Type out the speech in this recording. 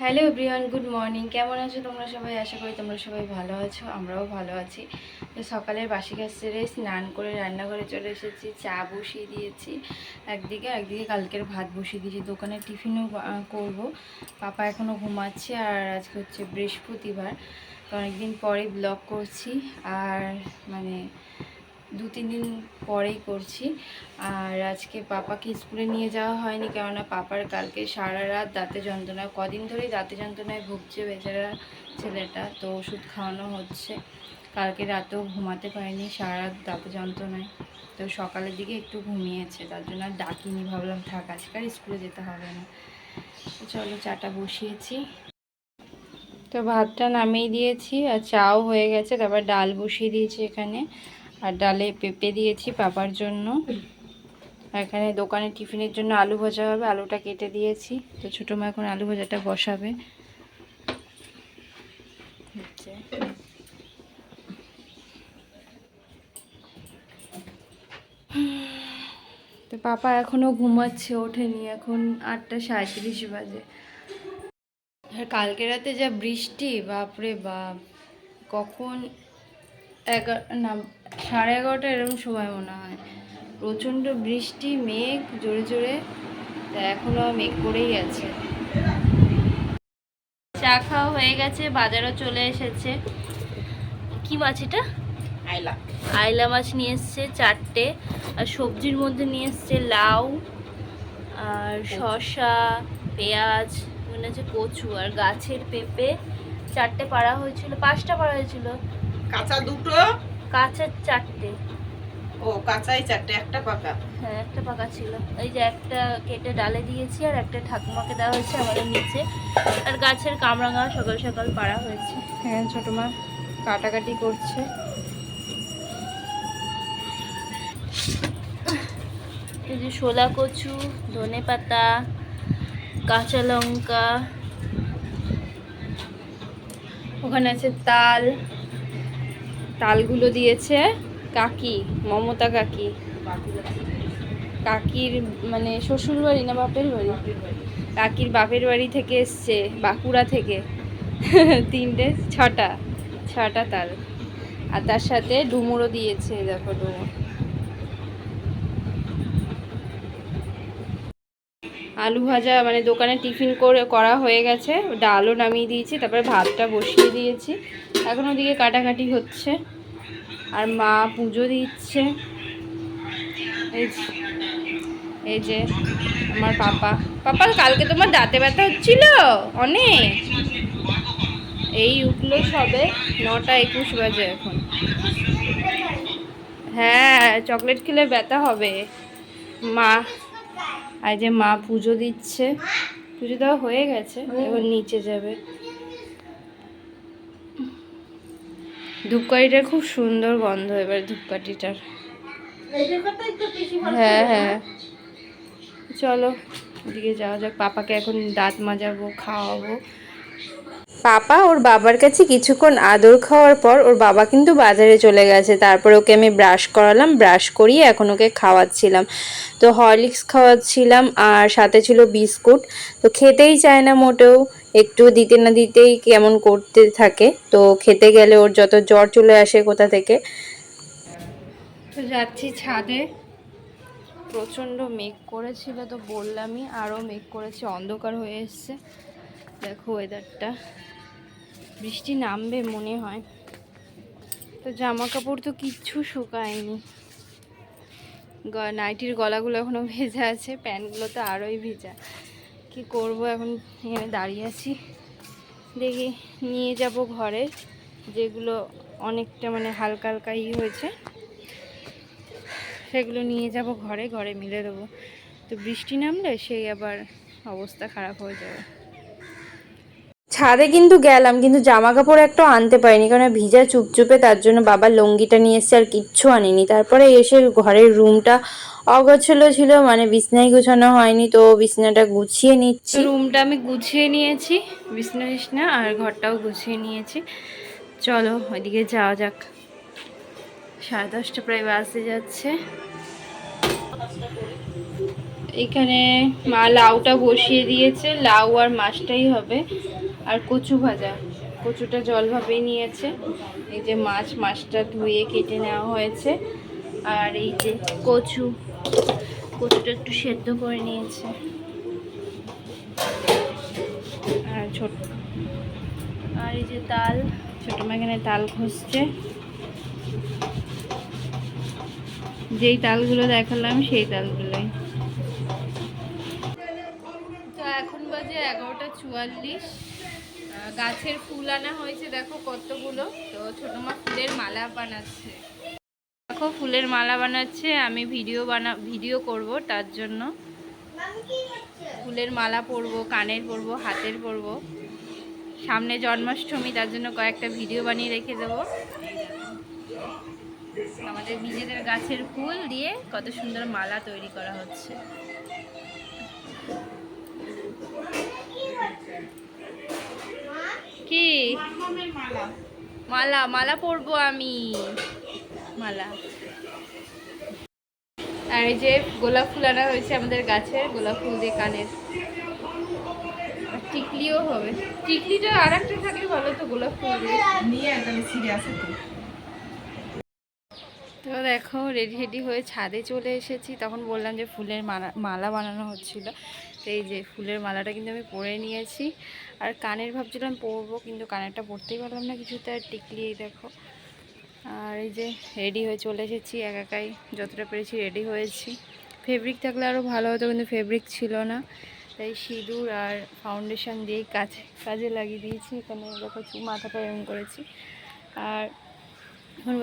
Hello everyone, good morning. কেমন আছো তোমরা সবাই? আশা করি তোমরা সবাই ভালো আছো, আমরাও ভালো আছি। তো সকালের বাসি কাজ সেরে স্নান করে রান্নাঘরে চলে এসেছি, চা বসিয়ে দিয়েছি। একদিকে একদিকে কালকের ভাত বসিয়ে দিয়েছি। দোকানে টিফিনও করব। পাপা এখনও ঘুমাচ্ছে আর আজকে হচ্ছে বৃহস্পতিবার। তো অনেকদিন পরে ব্লগ করছি। আর মানে দু, তিন দিন পরেই করছি। আর আজকে পাপাকে স্কুলে নিয়ে যাওয়া হয়নি কেননা পাপার কালকে সারা রাত দাঁতে যন্ত্রণা কদিন ধরেই দাঁতে যন্ত্রণায় ভুগছে বেচারা ছেলেটা, তো ওষুধ খাওয়ানো হচ্ছে। কালকে রাতেও ঘুমাতে পারেনি সারা রাত দাঁতে যন্ত্রণায়। তো সকালের দিকে একটু ঘুমিয়েছে, তার জন্য আর ডাকিনি, ভাবলাম থাক, আজকে আর স্কুলে যেতে হবে না। চলো চাটা বসিয়েছি। তো ভাতটা নামিয়ে দিয়েছি আর চাও হয়ে গেছে, তারপর ডাল বসিয়ে দিয়েছি এখানে। আর ডালে পেঁপে দিয়েছি পাপার জন্য। এখানে দোকানে টিফিনের জন্য আলু ভাজা হবে, আলুটা কেটে দিয়েছি। তো ছোটো মা এখন আলু ভাজাটা বসাবে। তো পাপা এখনও ঘুমাচ্ছে, ওঠেনি। এখন আটটা সাঁত্রিশ বাজে। আর কালকে রাতে যা বৃষ্টি, বাপরে বাপ। কখন এগারো না সাড়ে এগারোটা এরকম সময় মনে হয়। প্রচণ্ড বৃষ্টি মেঘ জোরে জোরে। তা এখনও মেঘ করেই আছে। চা খাওয়া হয়ে গেছে বাজারও চলে এসেছে। কি মাছ এটা? আইলা। আইলা মাছ নিয়ে এসছে চারটে। আর সবজির মধ্যে নিয়ে এসছে লাউ আর শসা পেঁয়াজ মনে হচ্ছে কচু। আর গাছের পেঁপে চারটে পাড়া হয়েছিল পাঁচটা পাড়া হয়েছিল। কাঁচা দুটো কাঁচের চারটে। ও কাঁচাই চারটে একটা পাকা। হ্যাঁ একটা পাকা ছিল। এই যে একটা কেটে ডালে দিয়েছি আর একটা ঠাকুমাকে দেওয়া হয়েছে আমাদের নিচে। আর গাছের কামরাঙা সকাল সকাল পাড়া হয়েছে। হ্যাঁ ছোটো মা কাটাকাটি করছে। এই যে শোলা কচু ধনে পাতা কাঁচা লঙ্কা। ওখানে আছে তাল। তালগুলো দিয়েছে কাকি, মমতা কাকি। কাকির মানে শ্বশুর বাড়ি না বাপের বাড়ি? কাকির বাপের বাড়ি থেকে এসছে, বাঁকুড়া থেকে। তিনটে, ছটা ছটা তাল। আর তার সাথে ডুমুরও দিয়েছে, দেখো ডুমুর। আলু ভাজা মানে দোকানে টিফিন করে, করা হয়ে গেছে। ডালও নামিয়ে দিয়েছি, তারপরে ভাতটা বসিয়ে দিয়েছি। এখন ওদিকে কাটাকাটি হচ্ছে। আর মা পুজো দিচ্ছে। এই যে- আমার পাপা। পাপা, কালকে তোমার দাঁতে ব্যথা হচ্ছিল? অনেক। এই উঠল সবে নটা একুশ বাজে এখন। হ্যাঁ চকলেট খেলে ব্যথা হবে। মা আর যে মা পুজো দিচ্ছে পুজো দেওয়া হয়ে গেছে এবার নিচে যাবে। ধূপকাঠিটার খুব সুন্দর গন্ধ এবার ধূপকাঠিটার। হ্যাঁ হ্যাঁ। চলো ওদিকে যাওয়া যাক। পাপাকে এখন দাঁত মাজাবো খাওয়াবো। পাপা ওর বাবার কাছে কিছুক্ষণ আদর খাওয়ার পর ওর বাবা কিন্তু বাজারে চলে গেছে। তারপর ওকে আমি ব্রাশ করালাম, ব্রাশ করিয়ে এখন ওকে খাওয়াচ্ছিলাম। তো হরলিক্স খাওয়াচ্ছিলাম আর সাথে ছিল বিস্কুট। তো খেতেই চায় না মোটেও, একটু দিতে না দিতেই কেমন করতে থাকে। তো খেতে গেলে ওর যত জ্বর চলে আসে কোথা থেকে। তো যাচ্ছি ছাদে। প্রচণ্ড মেঘ করেছিল তো বললামই আরও মেঘ করেছে, অন্ধকার হয়ে এসছে। দেখো ওয়েদারটা বৃষ্টি নামবে মনে হয়। তো জামা কাপড় তো কিচ্ছু শুকায়নি। নাইটির গলাগুলো এখনও ভেজা আছে, প্যান্টগুলো তো আরোই ভেজা। কি করব এখন? এখানে দাঁড়িয়ে আছি। দেখি, নিয়ে যাব ঘরে, যেগুলো অনেকটা মানে হালকা হালকা ই হয়েছে। সেগুলো নিয়ে যাব ঘরে ঘরে মিলে দেবো। তো বৃষ্টি নামলে সেই আবার অবস্থা খারাপ হয়ে যাবে। ছাদে কিন্তু গেলাম, কিন্তু জামা কাপড় একটা আনতে পারিনি, কারণ ভিজা চুপচুপে তার জন্য বাবা লঙ্গিটা নিয়ে এসছে আর কিচ্ছু আনিনি। তারপরে এসে ঘরের রুমটা অগোছলো ছিল মানে বিছনায় গুছানো হয়নি, তো বিছনাটা গুছিয়ে নিচ্ছি। রুমটা আমি গুছিয়ে নিয়েছি, বিছনা বিছনা আর ঘরটাও গুছিয়ে নিয়েছি। চলো ওইদিকে যাওয়া যাক। সাড়ে দশটা প্রায় বাসে যাচ্ছে। এখানে মা লাউটা বসিয়ে দিয়েছে, লাউ আর মাছটাই হবে। আর কচু ভাজা। কচুটা জল ভাবেই নিয়েছে। এই যে মাছ, মাছটা ধুয়ে কেটে নেওয়া হয়েছে। আর এই যে কচু, কচুটা একটু সেদ্ধ করে নিয়েছে। আর ছোট, আর এই যে তাল, ছোট মা তাল ঘষছে। যেই তালগুলো দেখালাম, সেই তালগুলোই। তো এখন বাজে এগারোটা চুয়াল্লিশ। গাছের ফুল আনা হয়েছে, দেখো কতগুলো। তো ছোট মা ফুলের মালা বানাচ্ছে। দেখো ফুলের মালা বানাচ্ছে, আমি ভিডিও বানা, ভিডিও করব তার জন্য। ফুলের মালা পরবো, কানের পরবো, হাতের পরবো। সামনে জন্মাষ্টমী, তার জন্য কয়েকটা ভিডিও বানিয়ে রেখে দেবো। আমাদের নিজেদের গাছের ফুল দিয়ে কত সুন্দর মালা তৈরি করা হচ্ছে। মালা। মালা পরবো আমি। মালা। আর এই যে গোলাপ ফুল আনা হয়েছে আমাদের গাছের গোলাপ ফুল দিয়ে কানের। টিকলিও হবে। টিকলিটা আর একটা থাকলে ভালো তো গোলাপ ফুল দিয়ে। নিয়ে একদম সিরে আছে তো। তো দেখো রেডি রেডি হয়ে ছাদে চলে এসেছি। তখন বললাম যে ফুলের মালা মালা বানানো হচ্ছিল। তো এই যে ফুলের মালাটা কিন্তু আমি পরে নিয়েছি। আর কানের ভাবছিলাম পরবো, কিন্তু কানেরটা পরতেই পারলাম না কিছুতে, আর টিকলি দেখো। আর এই যে রেডি হয়ে চলে এসেছি এক একাই যতটা পেরেছি রেডি হয়েছি। ফেব্রিক থাকলে আরও ভালো হতো, কিন্তু ফেব্রিক ছিল না। তাই সিঁদুর আর ফাউন্ডেশন দিয়েই কাজে কাজে লাগিয়ে দিয়েছি। এখানে দেখো মাথাটা এরম করেছি। আর এখন